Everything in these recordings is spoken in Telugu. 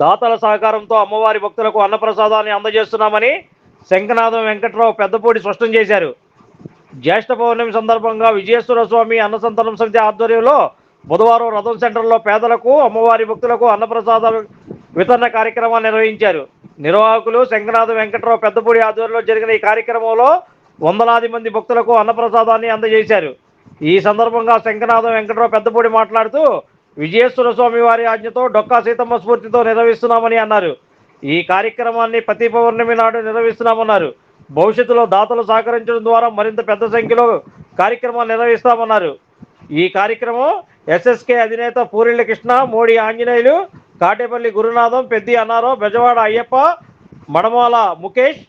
దాతల సహకారంతో అమ్మవారి భక్తులకు అన్నప్రసాదాన్ని అందజేస్తున్నామని శంఖనాథం వెంకట్రావు పెద్దపూడి స్పష్టం చేశారు. జ్యేష్ఠ పౌర్ణమి సందర్భంగా విజయేశ్వర స్వామి అన్నసంతనం సమితి ఆధ్వర్యంలో బుధవారం రథం సెంటర్లో పేదలకు అమ్మవారి భక్తులకు అన్నప్రసాద వితరణ కార్యక్రమాన్ని నిర్వహించారు. నిర్వాహకులు శంఖనాథ వెంకట్రావు పెద్దపూడి ఆధ్వర్యంలో జరిగిన ఈ కార్యక్రమంలో వందలాది మంది భక్తులకు అన్నప్రసాదాన్ని అందజేశారు. ఈ సందర్భంగా శంఖనాథం వెంకట్రావు పెద్దపూడి మాట్లాడుతూ విజయేశ్వర స్వామి వారి ఆజ్ఞతో డొక్కా సీతమ్మ స్ఫూర్తితో నిర్వహిస్తున్నామని అన్నారు. ఈ కార్యక్రమాన్ని ప్రతి పౌర్ణమి నాడు నిర్వహిస్తున్నామన్నారు. భవిష్యత్తులో దాతలు సహకరించడం ద్వారా మరింత పెద్ద సంఖ్యలో కార్యక్రమాలు నిర్వహిస్తామన్నారు. ఈ కార్యక్రమం ఎస్ఎస్కే అధినేత పూరిళ్ళ కృష్ణ మోడీ ఆంజనేయులు కాటేపల్లి గురునాథం పెద్ది అన్నారం బెజవాడ అయ్యప్ప మడమాల ముఖేష్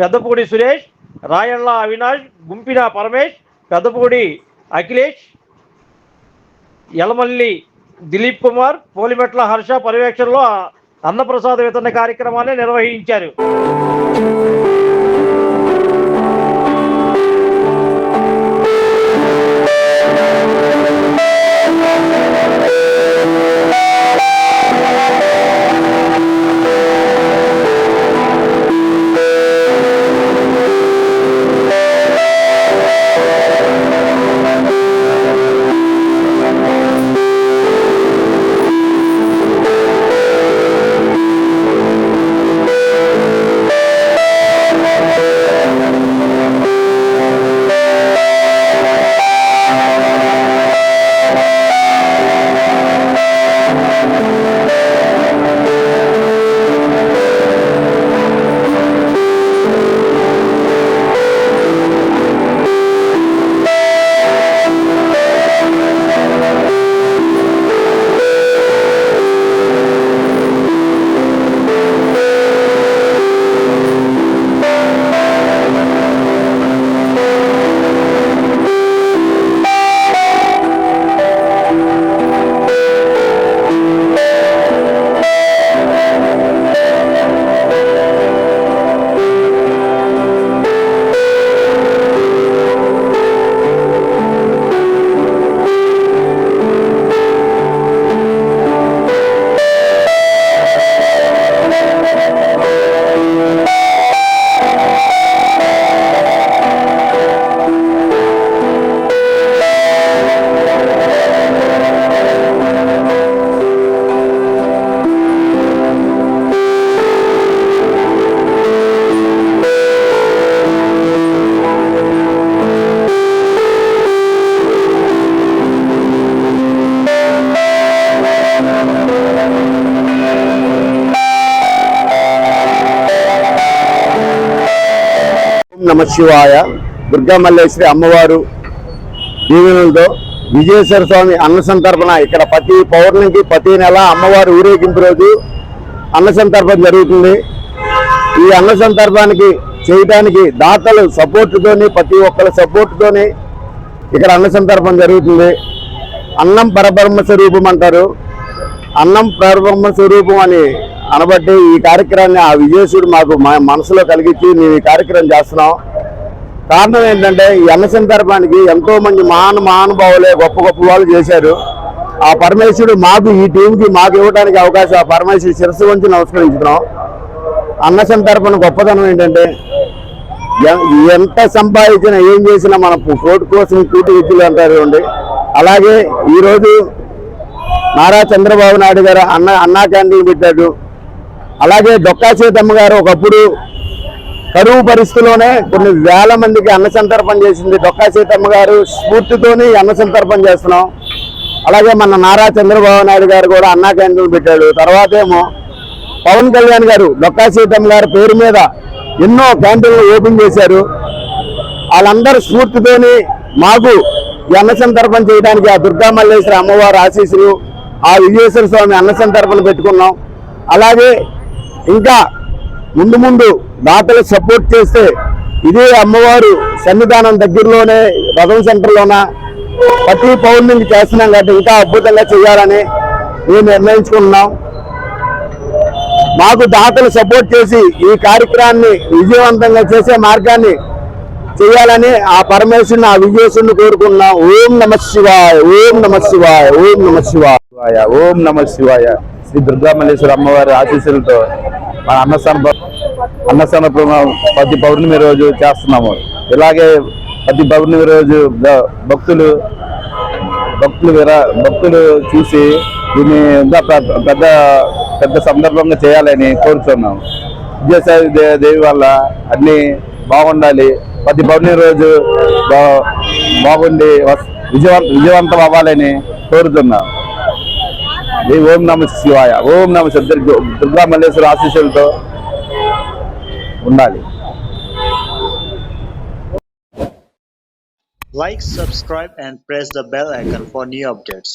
పెద్దపూడి సురేష్ రాయళ్ళ అవినాష్ గుంపిన పరమేష్ పెద్దపూడి అఖిలేష్ యలమల్లి దిలీప్ కుమార్ పోలిమెట్ల హర్ష పర్యవేక్షణలో అన్నప్రసాద వితరణ కార్యక్రమాన్ని నిర్వహించారు. నమ శివాయ. దుర్గా మల్లేశ్వరి అమ్మవారు దీవెనలతో విజయేశ్వర స్వామి అన్నసంతర్పణ ఇక్కడ ప్రతి పౌర్ణమికి ప్రతి నెల అమ్మవారు ఊరేగింపు రోజు అన్నసంతర్పణ జరుగుతుంది. ఈ అన్న సందర్భానికి చేయడానికి దాతలు సపోర్టుతోని ప్రతి ఒక్కరి సపోర్టుతోని ఇక్కడ అన్న సందర్భం జరుగుతుంది. అన్నం పరబ్రహ్మ స్వరూపం అంటారు. అన్నం పరబ్రహ్మ స్వరూపం అని అనబట్టి ఈ కార్యక్రమాన్ని ఆ విజయసుడు మాకు మా మనసులో కలిగించి మేము ఈ కార్యక్రమం చేస్తున్నాం. కారణం ఏంటంటే ఈ అన్న సందర్భానికి ఎంతో మంది మహాను మహానుభావులే గొప్ప గొప్ప వాళ్ళు చేశారు. ఆ పరమేశ్వరుడు మాకు ఈ టీంకి మాకు ఇవ్వడానికి అవకాశం ఆ పరమేశ్వరుడు శిరస్సు వంచి నమస్కరించుతున్నాం. అన్న సందర్భం గొప్పతనం ఏంటంటే ఎంత సంపాదించినా ఏం చేసినా మన కోటు కోసం కూటి విద్యలు అంటారు అండి. అలాగే ఈరోజు నారా చంద్రబాబు నాయుడు గారు అన్న అన్నా క్యాంటీన్ పెట్టాడు. అలాగే డొక్కా సీతమ్మ గారు ఒకప్పుడు కరువు పరిస్థితిలోనే కొన్ని వేల మందికి అన్న సంతర్పణ చేసింది. డొక్కా సీతమ్మ గారు స్ఫూర్తితోని అన్న సంతర్పణ చేస్తున్నాం. అలాగే మన నారా చంద్రబాబు నాయుడు గారు కూడా అన్నా కేంద్రం పెట్టాడు. తర్వాత ఏమో పవన్ కళ్యాణ్ గారు డొక్కా సీతమ్మ గారి పేరు మీద ఎన్నో క్యాంటీన్లు ఓపెన్ చేశారు. వాళ్ళందరూ స్ఫూర్తితోని మాకు ఈ అన్న సంతర్పణ చేయడానికి ఆ దుర్గా మల్లేశ్వర అమ్మవారి ఆశీస్సులు ఆ విజయేశ్వర స్వామి అన్న సంతర్పణ పెట్టుకున్నాం. అలాగే ఇంకా ముందు ముందు దాతలు సపోర్ట్ చేస్తే ఇదే అమ్మవారు సన్నిధానం దగ్గరలోనే రథం సెంటర్లోన ప్రతి పౌర్ణమికి చేస్తున్నాం కాబట్టి ఇంకా అద్భుతంగా చేయాలని మేము నిర్ణయించుకున్నాం మాకు దాతలు సపోర్ట్ చేసి ఈ కార్యక్రమాన్ని విజయవంతంగా చేసే మార్గాన్ని చేయాలని ఆ పరమేశ్వరుని ఆ విజయేశ్వరుని కోరుకున్నాం ఓం నమ శివాయ ఓం నమ శివాయ ఓం నమ శివాయ శివాయ ఓం నమ శివాయ. శ్రీ దుర్గా మల్లేశ్వర అమ్మవారి ఆశీస్సులతో మన అన్నస్థాన అన్నస్థాన ప్రోగ్రాం ప్రతి పౌర్ణమి రోజు చేస్తున్నాము. ఇలాగే ప్రతి పౌర్ణమి రోజు భ- భక్తులు భక్తులు విరా- భక్తులు చూసి దీన్ని ఇంకా పెద్ద పెద్ద పెద్ద సందర్భంగా చేయాలని కోరుతున్నాం విజయసాయి దేవి వల్ల అన్ని బాగుండాలి. ప్రతి పౌర్ణమి రోజు బా- బాగుండి విజయవంత విజయవంతం అవ్వాలని కోరుతున్నాం ఈ ఓం నమ శివాయ ఓం నమ శివ దుర్గ- దుర్గా మల్లేశ్వర ఆశీస్సులతో ఉండాలి Like, subscribe, and press the bell icon for new updates.